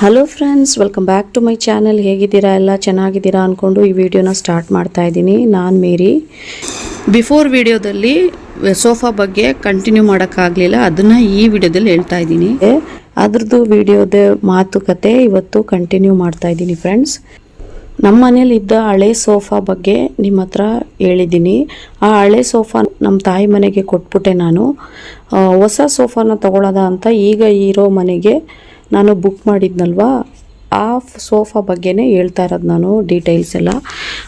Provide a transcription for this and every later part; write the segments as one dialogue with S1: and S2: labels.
S1: Hello friends welcome back to my channel ಹೇಗಿದ್ದೀರಾ? ಎಲ್ಲ ಚೆನ್ನಾಗಿದ್ದೀರಾ ಅಂದ್ಕೊಂಡು ಈ ವಿಡಿಯೋನ ಸ್ಟಾರ್ಟ್ ಮಾಡ್ತಾ ಇದ್ದೀನಿ. ನಾನು ಮೇರಿ. ಬಿಫೋರ್ ವಿಡಿಯೋದಲ್ಲಿ ಸೋಫಾ ಬಗ್ಗೆ ಕಂಟಿನ್ಯೂ ಮಾಡೋಕ್ಕಾಗಲಿಲ್ಲ. ಅದನ್ನು ಈ ವಿಡಿಯೋದಲ್ಲಿ ಹೇಳ್ತಾ ಇದ್ದೀನಿ. ಅದ್ರದ್ದು ವಿಡಿಯೋದ ಮಾತುಕತೆ ಇವತ್ತು ಕಂಟಿನ್ಯೂ ಮಾಡ್ತಾ ಇದ್ದೀನಿ ಫ್ರೆಂಡ್ಸ್ ನಮ್ಮ ಮನೇಲಿದ್ದ ಹಳೆ ಸೋಫಾ ಬಗ್ಗೆ ನಿಮ್ಮ ಹತ್ರ ಹೇಳಿದ್ದೀನಿ. ಆ ಹಳೆ ಸೋಫಾ ನಮ್ಮ ತಾಯಿ ಮನೆಗೆ ಕೊಟ್ಬಿಟ್ಟೆ ನಾನು. ಹೊಸ ಸೋಫಾನ ತಗೊಳ್ಳೋದ ಅಂತ ಈಗ ಇರೋ ಮನೆಗೆ ನಾನು ಬುಕ್ ಮಾಡಿದ್ನಲ್ವಾ? ಆ ಸೋಫಾ ಬಗ್ಗೆನೇ ಹೇಳ್ತಾ ಇರೋದು ನಾನು ಡೀಟೇಲ್ಸ್ ಎಲ್ಲ.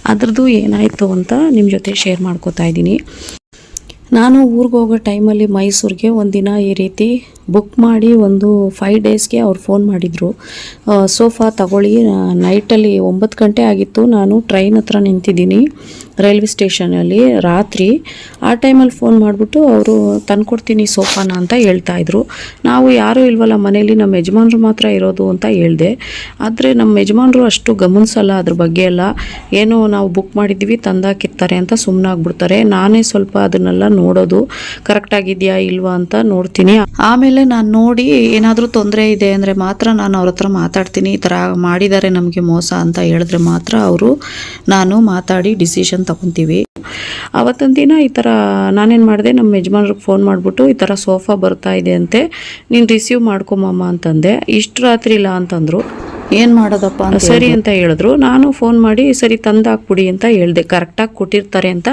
S1: ಅದ್ರದ್ದು ಏನಾಯಿತು ಅಂತ ನಿಮ್ಮ ಜೊತೆ ಶೇರ್ ಮಾಡ್ಕೋತಾ ಇದ್ದೀನಿ. ನಾನು ಊರಿಗೆ ಹೋಗೋ ಟೈಮಲ್ಲಿ ಮೈಸೂರಿಗೆ ಒಂದಿನ ಈ ರೀತಿ ಬುಕ್ ಮಾಡಿ ಒಂದು ಫೈವ್ ಡೇಸ್ಗೆ ಅವ್ರು ಫೋನ್ ಮಾಡಿದರು. ಸೋಫಾ ತಗೊಳ್ಳಿ ನೈಟಲ್ಲಿ ಒಂಬತ್ತು ಗಂಟೆ ಆಗಿತ್ತು. ನಾನು ಟ್ರೈನ್ ಹತ್ರ ನಿಂತಿದ್ದೀನಿ ರೈಲ್ವೆ ಸ್ಟೇಷನಲ್ಲಿ ರಾತ್ರಿ. ಆ ಟೈಮಲ್ಲಿ ಫೋನ್ ಮಾಡಿಬಿಟ್ಟು ಅವರು ತಂದ್ಕೊಡ್ತೀನಿ ಸೋಫಾನ ಅಂತ ಹೇಳ್ತಾ ಇದ್ರು. ನಾವು ಯಾರೂ ಇಲ್ವಲ್ಲ ಮನೇಲಿ ನಮ್ಮ ಯಜಮಾನ್ರು ಮಾತ್ರ ಇರೋದು ಅಂತ ಹೇಳಿದೆ. ಆದರೆ ನಮ್ಮ ಯಜಮಾನ್ರು ಅಷ್ಟು ಗಮನಿಸಲ್ಲ ಅದ್ರ ಬಗ್ಗೆ ಎಲ್ಲ. ಏನೋ ನಾವು ಬುಕ್ ಮಾಡಿದ್ವಿ ತಂದಾಕಿರ್ತಾರೆ ಅಂತ ಸುಮ್ಮನಾಗ್ಬಿಡ್ತಾರೆ ನಾನೇ ಸ್ವಲ್ಪ ಅದನ್ನೆಲ್ಲ ನೋಡೋದು ಕರೆಕ್ಟಾಗಿದೆಯಾ ಇಲ್ವಾ ಅಂತ ನೋಡ್ತೀನಿ. ಆಮೇಲೆ ನಾನು ನೋಡಿ ಏನಾದರೂ ತೊಂದರೆ ಇದೆ ಅಂದರೆ ಮಾತ್ರ ನಾನು ಅವ್ರ ಹತ್ರ ಮಾತಾಡ್ತೀನಿ. ಈ ಥರ ಮಾಡಿದ್ದಾರೆ ನಮಗೆ ಮೋಸ ಅಂತ ಹೇಳಿದ್ರೆ ಮಾತ್ರ ಅವರು ನಾನು ಮಾತಾಡಿ ಡಿಸಿಷನ್ ತಗೊತೀವಿ. ಅವತ್ತೊಂದು ದಿನ ಈ ಥರ ನಾನೇನು ಮಾಡಿದೆ ನಮ್ಮ ಯಜಮಾನ್ರಿಗೆ ಫೋನ್ ಮಾಡಿಬಿಟ್ಟು ಈ ಥರ ಸೋಫಾ ಬರ್ತಾ ಇದೆ ಅಂತೆ ನೀನು ರಿಸೀವ್ ಮಾಡ್ಕೊಮಮ್ಮ ಅಂತಂದೆ. ಇಷ್ಟು ರಾತ್ರಿ ಇಲ್ಲ ಅಂತಂದರು. ಏನು ಮಾಡೋದಪ್ಪ ಅಂತ ಸರಿ ಅಂತ ಹೇಳಿದ್ರು. ನಾನು ಫೋನ್ ಮಾಡಿ ಸರಿ ತಂದಾಕ್ಬಿಡಿ ಅಂತ ಹೇಳಿದೆ. ಕರೆಕ್ಟಾಗಿ ಕೊಟ್ಟಿರ್ತಾರೆ ಅಂತ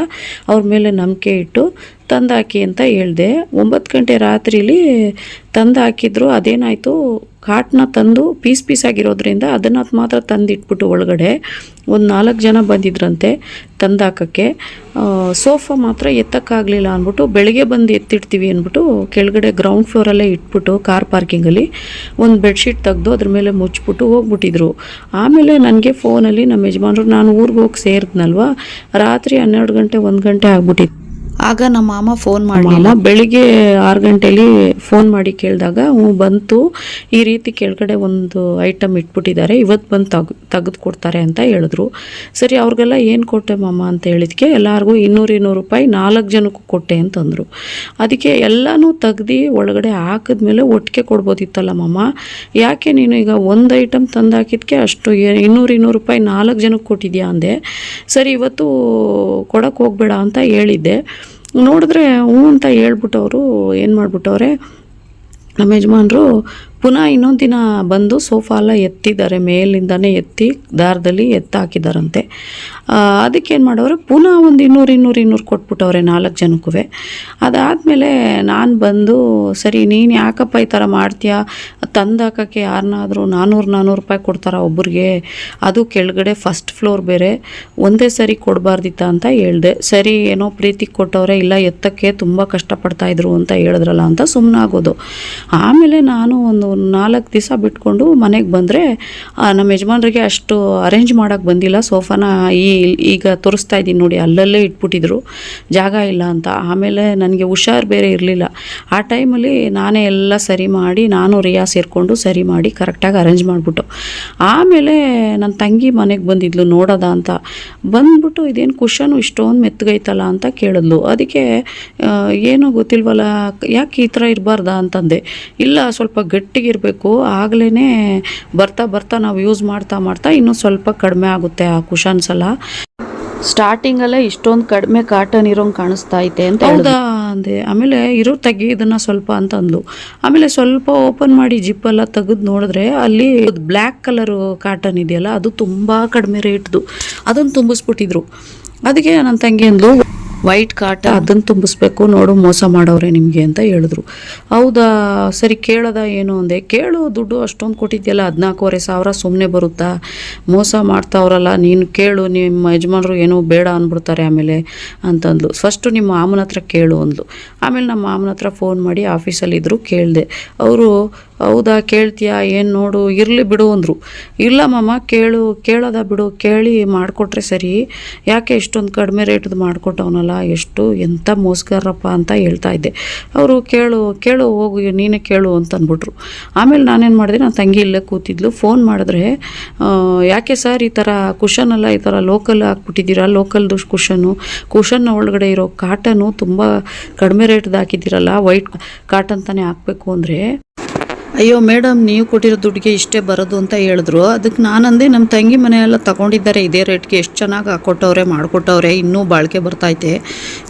S1: ಅವ್ರ ಮೇಲೆ ನಂಬಿಕೆ ಇಟ್ಟು ತಂದಾಕಿ ಅಂತ ಹೇಳಿದೆ. ಒಂಬತ್ತು ಗಂಟೆ ರಾತ್ರಿಲಿ ತಂದು ಹಾಕಿದ್ರು ಅದೇನಾಯಿತು, ಕಾಟ್ನ ತಂದು ಪೀಸ್ ಪೀಸ್ ಆಗಿರೋದ್ರಿಂದ ಅದನ್ನು ಮಾತ್ರ ತಂದಿಟ್ಬಿಟ್ಟು ಒಳಗಡೆ ಒಂದು ನಾಲ್ಕು ಜನ ಬಂದಿದ್ರಂತೆ ತಂದಾಕಕ್ಕೆ. ಸೋಫಾ ಮಾತ್ರ ಎತ್ತಕ್ಕಾಗಲಿಲ್ಲ ಅಂದ್ಬಿಟ್ಟು ಬೆಳಗ್ಗೆ ಬಂದು ಎತ್ತಿಡ್ತೀವಿ ಅಂದ್ಬಿಟ್ಟು ಕೆಳಗಡೆ ಗ್ರೌಂಡ್ ಫ್ಲೋರಲ್ಲೇ ಇಟ್ಬಿಟ್ಟು ಕಾರ್ ಪಾರ್ಕಿಂಗಲ್ಲಿ ಒಂದು ಬೆಡ್ಶೀಟ್ ತೆಗೆದು ಅದ್ರ ಮೇಲೆ ಮುಚ್ಚಿಬಿಟ್ಟು ಹೋಗ್ಬಿಟ್ಟಿದ್ರು. ಆಮೇಲೆ ನನಗೆ ಫೋನಲ್ಲಿ ನಮ್ಮ ಯಜಮಾನರು, ನಾನು ಊರಿಗೆ ಹೋಗಿ ಸೇರಿದ್ನಲ್ವ, ರಾತ್ರಿ ಹನ್ನೆರಡು ಗಂಟೆ, ಒಂದು ಗಂಟೆ ಆಗ್ಬಿಟ್ಟಿತ್ತು. ಆಗ ನಮ್ಮ ಮಾಮ ಫೋನ್ ಮಾಡಲಿಲ್ಲ. ಬೆಳಿಗ್ಗೆ ಆರು ಗಂಟೆಲಿ ಫೋನ್ ಮಾಡಿ ಕೇಳಿದಾಗ ಹ್ಞೂ ಬಂತು ಈ ರೀತಿ ಕೆಳಗಡೆ ಒಂದು ಐಟಮ್ ಇಟ್ಬಿಟ್ಟಿದ್ದಾರೆ ಇವತ್ತು ಬಂದು ತೆಗ್ ತೆಗೆದು ಕೊಡ್ತಾರೆ ಅಂತ ಹೇಳಿದ್ರು. ಸರಿ ಅವ್ರಿಗೆಲ್ಲ ಏನು ಕೊಟ್ಟೆ ಮಾಮ ಅಂತ ಹೇಳಿದ್ಕೆ ಎಲ್ಲರಿಗೂ ಇನ್ನೂರು ಇನ್ನೂರು ರೂಪಾಯಿ ನಾಲ್ಕು ಜನಕ್ಕೂ ಕೊಟ್ಟೆ ಅಂತಂದರು. ಅದಕ್ಕೆ ಎಲ್ಲನೂ ತೆಗ್ದು ಒಳಗಡೆ ಹಾಕಿದ್ಮೇಲೆ ಒಟ್ಟಿಗೆ ಕೊಡ್ಬೋದಿತ್ತಲ್ಲ ಮಾಮ? ಯಾಕೆ ನೀನು ಈಗ ಒಂದು ಐಟಮ್ ತಂದಾಕಿದ್ಕೆ ಅಷ್ಟು ಇನ್ನೂರು ಇನ್ನೂರು ರೂಪಾಯಿ ನಾಲ್ಕು ಜನಕ್ಕೆ ಕೊಟ್ಟಿದ್ಯಾ ಅಂದೆ. ಸರಿ ಇವತ್ತು ಕೊಡೋಕ್ಕೆ ಹೋಗ್ಬೇಡ ಅಂತ ಹೇಳಿದ್ದೆ. ನೋಡಿದ್ರೆ ಹ್ಞೂ ಅಂತ ಹೇಳ್ಬಿಟ್ಟವರು ಏನು ಮಾಡಿಬಿಟ್ಟವ್ರೆ ನಮ್ಮ ಯಜಮಾನ್ರು ಪುನಃ ಇನ್ನೊಂದು ದಿನ ಬಂದು ಸೋಫಾ ಎಲ್ಲ ಎತ್ತಿದ್ದಾರೆ, ಮೇಲಿಂದನೇ ಎತ್ತಿ ದಾರದಲ್ಲಿ ಎತ್ತಾಕಿದಾರಂತೆ. ಅದಕ್ಕೇನು ಮಾಡೋರು, ಪುನಃ ಒಂದು ಇನ್ನೂರು ಇನ್ನೂರು ಇನ್ನೂರು ಕೊಟ್ಬಿಟ್ಟವ್ರೆ ನಾಲ್ಕು ಜನಕ್ಕೂ ಅದಾದಮೇಲೆ ನಾನು ಬಂದು, ಸರಿ, ನೀನು ಯಾಕಪ್ಪ ಈ ಥರ ಮಾಡ್ತೀಯಾ? ತಂದು ಹಾಕೋಕ್ಕೆ ಯಾರನ್ನಾದರೂ ನಾನ್ನೂರು ನಾನ್ನೂರು ರೂಪಾಯಿ ಕೊಡ್ತಾರ ಒಬ್ಬರಿಗೆ ಅದು ಕೆಳಗಡೆ ಫಸ್ಟ್ ಫ್ಲೋರ್ ಬೇರೆ. ಒಂದೇ ಸರಿ ಕೊಡಬಾರ್ದಿತ್ತ ಅಂತ ಹೇಳಿದೆ. ಸರಿ, ಏನೋ ಪ್ರೀತಿಗೆ ಕೊಟ್ಟವ್ರೆ, ಇಲ್ಲ ಎತ್ತಕ್ಕೆ ತುಂಬ ಕಷ್ಟಪಡ್ತಾಯಿದ್ರು ಅಂತ ಹೇಳಿದ್ರಲ್ಲ ಅಂತ ಸುಮ್ಮನಾಗೋದು ಆಮೇಲೆ ನಾನು ಒಂದು ನಾಲ್ಕು ದಿವಸ ಬಿಟ್ಕೊಂಡು ಮನೆಗೆ ಬಂದರೆ ನಮ್ಮ ಯಜಮಾನ್ರಿಗೆ ಅಷ್ಟು ಅರೇಂಜ್ ಮಾಡೋಕ್ಕೆ ಬಂದಿಲ್ಲ. ಸೋಫಾನ ಈ ಈಗ ತೋರಿಸ್ತಾ ಇದ್ದೀನಿ ನೋಡಿ, ಅಲ್ಲಲ್ಲೇ ಇಟ್ಬಿಟ್ಟಿದ್ರು. ಜಾಗ ಇಲ್ಲ ಅಂತ. ಆಮೇಲೆ ನನಗೆ ಹುಷಾರು ಬೇರೆ ಇರಲಿಲ್ಲ. ಆ ಟೈಮಲ್ಲಿ ನಾನೇ ಎಲ್ಲ ಸರಿ ಮಾಡಿ, ನಾನು ರಿಯಾ ಸೇರಿಕೊಂಡು ಸರಿ ಮಾಡಿ ಕರೆಕ್ಟಾಗಿ ಅರೇಂಜ್ ಮಾಡಿಬಿಟ್ಟು. ಆಮೇಲೆ ನನ್ನ ತಂಗಿ ಮನೆಗೆ ಬಂದಿದ್ಲು, ನೋಡೋದ ಅಂತ. ಬಂದ್ಬಿಟ್ಟು ಇದೇನು ಕುಶನು ಇಷ್ಟೊಂದು ಮೆತ್ತಗೈತಲ್ಲ ಅಂತ ಕೇಳಿದ್ಲು. ಅದಕ್ಕೆ ಏನೂ ಗೊತ್ತಿಲ್ವಲ್ಲ, ಯಾಕೆ ಈ ಥರ ಇರಬಾರ್ದ ಅಂತಂದೆ. ಇಲ್ಲ, ಸ್ವಲ್ಪ ಗಟ್ಟಿಗಿರಬೇಕು ಆಗಲೇ ಬರ್ತಾ ಬರ್ತಾ ನಾವು ಯೂಸ್ ಮಾಡ್ತಾ ಮಾಡ್ತಾ ಇನ್ನೂ ಸ್ವಲ್ಪ ಕಡಿಮೆ ಆಗುತ್ತೆ ಆ ಕುಷನ್ಸ್ ಎಲ್ಲ ಸ್ಟಾರ್ಟಿಂಗಲ್ಲೇ ಇಷ್ಟೊಂದು ಕಡಿಮೆ ಕಾಟನ್ ಇರೋಂಗೆ ಕಾಣಿಸ್ತಾ ಐತೆ ಅಂತ ಹೌದಾ ಅಂದೆ. ಆಮೇಲೆ ಇರೋ ತೆಗಿ ಇದನ್ನ ಸ್ವಲ್ಪ ಅಂತ ಅಂದ್ಲು. ಆಮೇಲೆ ಸ್ವಲ್ಪ ಓಪನ್ ಮಾಡಿ ಜಿಪ್ಪೆಲ್ಲ ತೆಗೆದು ನೋಡಿದ್ರೆ ಅಲ್ಲಿ ಬ್ಲ್ಯಾಕ್ ಕಲರ್ ಕಾಟನ್ ಇದೆಯಲ್ಲ ಅದು ತುಂಬ ಕಡಿಮೆ ರೇಟ್ದು ಅದನ್ನು ತುಂಬಿಸ್ಬಿಟ್ಟಿದ್ರು. ಅದಕ್ಕೆ ನನ್ನ ತಂಗಿ ಅಂದ್ಲು ವೈಟ್ ಕಾಟ ಅದನ್ನು ತುಂಬಿಸ್ಬೇಕು, ನೋಡು, ಮೋಸ ಮಾಡೋರೆ ನಿಮಗೆ ಅಂತ ಹೇಳಿದ್ರು. ಹೌದಾ? ಸರಿ, ಕೇಳದ ಏನು ಅಂದೆ? ಕೇಳು, ದುಡ್ಡು ಅಷ್ಟೊಂದು ಕೊಟ್ಟಿದ್ಯಲ್ಲ, ಹದಿನಾಲ್ಕೂವರೆ ಸಾವಿರ ಸುಮ್ಮನೆ ಬರುತ್ತಾ? ಮೋಸ ಮಾಡ್ತಾವ್ರಲ್ಲ, ನೀನು ಕೇಳು, ನಿಮ್ಮ ಯಜಮಾನರು ಏನೋ ಬೇಡ ಅಂದ್ಬಿಡ್ತಾರೆ ಆಮೇಲೆ ಅಂತಂದ್ಲು. ಫಸ್ಟು ನಿಮ್ಮ ಮಾಮನ ಹತ್ರ ಕೇಳು ಅಂದ್ಲು. ಆಮೇಲೆ ನಮ್ಮ ಮಾಮನ ಹತ್ರ ಫೋನ್ ಮಾಡಿ ಆಫೀಸಲ್ಲಿದ್ದರು ಕೇಳಿದೆ. ಅವರು, ಹೌದಾ, ಕೇಳ್ತೀಯಾ, ಏನು ನೋಡು, ಇರಲಿ ಬಿಡು ಅಂದರು. ಇಲ್ಲ ಮಾಮ, ಕೇಳು, ಕೇಳೋದ ಬಿಡು, ಕೇಳಿ ಮಾಡಿಕೊಟ್ರೆ ಸರಿ. ಯಾಕೆ ಇಷ್ಟೊಂದು ಕಡಿಮೆ ರೇಟ್ದು ಮಾಡಿಕೊಟ್ಟವನಲ್ಲ? ಎಷ್ಟು ಎಂಥ ಮೋಸ್ಗಾರಪ್ಪ ಅಂತ ಹೇಳ್ತಾ ಇದ್ದೆ. ಅವರು ಕೇಳು ಕೇಳು, ಹೋಗು, ನೀನೇ ಕೇಳು ಅಂತ ಅಂದ್ಬಿಟ್ರು. ಆಮೇಲೆ ನಾನೇನು ಮಾಡಿದೆ ನನ್ನ ತಂಗಿ ಇಲ್ಲೇ ಕೂತಿದ್ಲು. ಫೋನ್ ಮಾಡಿದ್ರೆ ಯಾಕೆ ಸರ್ ಈ ಥರ ಕುಷನ್ ಎಲ್ಲ ಈ ಥರ ಲೋಕಲ್ ಹಾಕ್ಬಿಟ್ಟಿದ್ದೀರಾ? ಲೋಕಲ್ದು ಕುಷನ್ನು ಕುಷನ್ನ ಒಳಗಡೆ ಇರೋ ಕಾಟನು ತುಂಬ ಕಡಿಮೆ ರೇಟ್ದು ಹಾಕಿದ್ದೀರಲ್ಲ ವೈಟ್ ಕಾಟನ್ ತಾನೇ ಹಾಕಬೇಕು ಅಂದರೆ
S2: ಅಯ್ಯೋ, ಮೇಡಮ್, ನೀವು ಕೊಟ್ಟಿರೋ ದುಡ್ಡಿಗೆ ಇಷ್ಟೇ ಬರೋದು ಅಂತ ಹೇಳಿದ್ರು. ಅದಕ್ಕೆ ನಾನಂದೆ ನಮ್ಮ ತಂಗಿ ಮನೆ ಎಲ್ಲ ತಗೊಂಡಿದ್ದಾರೆ. ಇದೇ ರೇಟ್ಗೆ ಎಷ್ಟು ಚೆನ್ನಾಗಿ ಹಾಕ್ಕೊಟ್ಟವ್ರೆ ಮಾಡಿಕೊಟ್ಟವ್ರೆ, ಇನ್ನೂ ಬಾಳಿಕೆ ಬರ್ತೈತೆ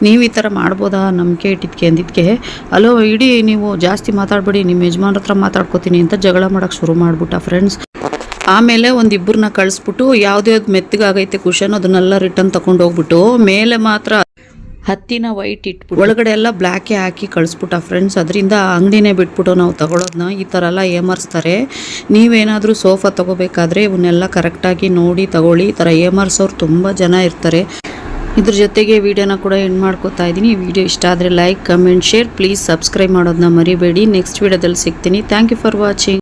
S2: ನೀವು ಈ ಥರ ಮಾಡ್ಬೋದಾ? ನಂಬಿಕೆ ಇಟ್ಟಿದ್ಕೆ ಅಂದಿದ್ದಕ್ಕೆ ಅಲೋ, ಇಡೀ ನೀವು ಜಾಸ್ತಿ ಮಾತಾಡಬೇಡಿ, ನಿಮ್ಮ ಯಜಮಾನ್ರ ಹತ್ರ ಮಾತಾಡ್ಕೋತೀನಿ ಅಂತ ಜಗಳ ಮಾಡೋಕ್ಕೆ ಶುರು ಮಾಡಿಬಿಟ್ಟ ಫ್ರೆಂಡ್ಸ್ ಆಮೇಲೆ ಒಂದಿಬ್ಬರನ್ನ ಕಳಿಸ್ಬಿಟ್ಟು, ಯಾವುದ್ಯಾವ್ದು ಮೆತ್ತಗಾಗೈತೆ ಕುಷನ್ ಅದನ್ನೆಲ್ಲ ರಿಟರ್ನ್ ತಗೊಂಡು ಹೋಗ್ಬಿಟ್ಟು ಮೇಲೆ ಮಾತ್ರ ಹತ್ತಿನ ವೈಟ್ ಇಟ್ಬಿಟ್ಟು. ಒಳಗಡೆ ಎಲ್ಲ ಬ್ಲ್ಯಾಕೆ ಹಾಕಿ ಕಳಿಸ್ಬಿಟ್ಟ ಫ್ರೆಂಡ್ಸ್ ಅದರಿಂದ ಅಂಗಡಿನೇ ಬಿಟ್ಬಿಟ್ಟು ನಾವು ತಗೊಳೋದನ್ನ ಈ ಥರ ಎಲ್ಲ ಏಮರ್ಸ್ತಾರೆ. ನೀವೇನಾದರೂ ಸೋಫಾ ತಗೋಬೇಕಾದ್ರೆ ಇವನ್ನೆಲ್ಲ ಕರೆಕ್ಟಾಗಿ ನೋಡಿ ತಗೊಳ್ಳಿ. ಈ ಥರ ಏಮರ್ಸೋರು ತುಂಬ ಜನ ಇರ್ತಾರೆ. ಇದ್ರ ಜೊತೆಗೆ ವಿಡಿಯೋನ ಕೂಡ ಎಂಡ್ ಮಾಡ್ಕೋತಾ ಇದ್ದೀನಿ. ವಿಡಿಯೋ ಇಷ್ಟ ಆದರೆ like comment share please subscribe ಮಾಡೋದನ್ನ ಮರಿಬೇಡಿ. ನೆಕ್ಸ್ಟ್ ವಿಡಿಯೋದಲ್ಲಿ ಸಿಗ್ತೀನಿ. Thank you for watching